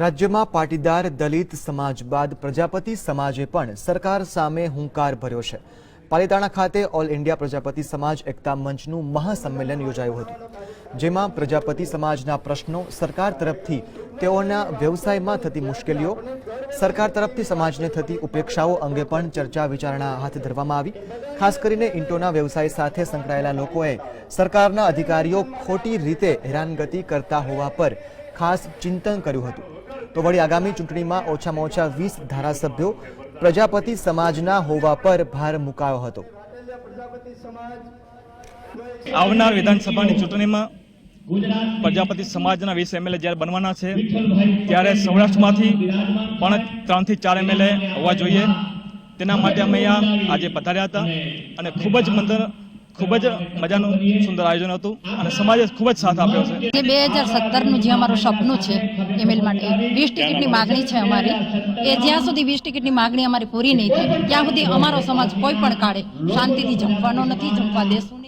રાજ્યમાં પાટીદાર, દલિત સમાજ બાદ પ્રજાપતિ સમાજે પણ સરકાર સામે હુંકાર ભર્યો છે. પાલીતાણા ખાતે ઓલ ઇન્ડિયા પ્રજાપતિ સમાજ એકતા મંચનું મહાસંમેલન યોજાયું હતું, જેમાં પ્રજાપતિ સમાજના પ્રશ્નો સરકાર તરફથી તેઓના વ્યવસાયમાં થતી મુશ્કેલીઓ, સરકાર તરફથી સમાજને થતી ઉપેક્ષાઓ અંગે પણ ચર્ચા વિચારણા હાથ ધરવામાં આવી. ખાસ કરીને ઇન્ટોના વ્યવસાય સાથે સંકળાયેલા લોકોએ સરકારના અધિકારીઓ ખોટી રીતે હેરાનગતિ કરતા હોવા પર ખાસ ચિંતન કર્યું હતું. તો વળી આગામી ચૂંટણીમાં ઓછામાં ઓછા વીસ ધારાસભ્યો પ્રજાપતિ સમાજના હોવા પર ભાર મુકાયો હતો. આવનાર વિધાનસભાની ચૂંટણીમાં પ્રજાપતિ સમાજના વીસ એમએલએ જ્યારે બનવાના છે, ત્યારે સૌરાષ્ટ્રમાંથી પણ ત્રણથી ચાર એમએલએ હોવા જોઈએ. તેના માટે અમે અહીંયા આજે પધાર્યા હતા અને ખૂબ જ મંદર ખૂબ જ મજાનું સુંદર આયોજન હતું અને સમાજે ખૂબ જ સાથ આપ્યો છે. જે બે હજાર સત્તરનું જે અમારું સપનું છે એમએલ માટે, વીસ ટિકિટની માગણી છે અમારી. એ જ્યાં સુધી વીસ ટિકિટની માગણી અમારી પૂરી નહીં થાય, ત્યાં સુધી અમારો સમાજ કોઈ પણ કાળે શાંતિથી જમવાનો નથી, જમવા દેશું નહીં.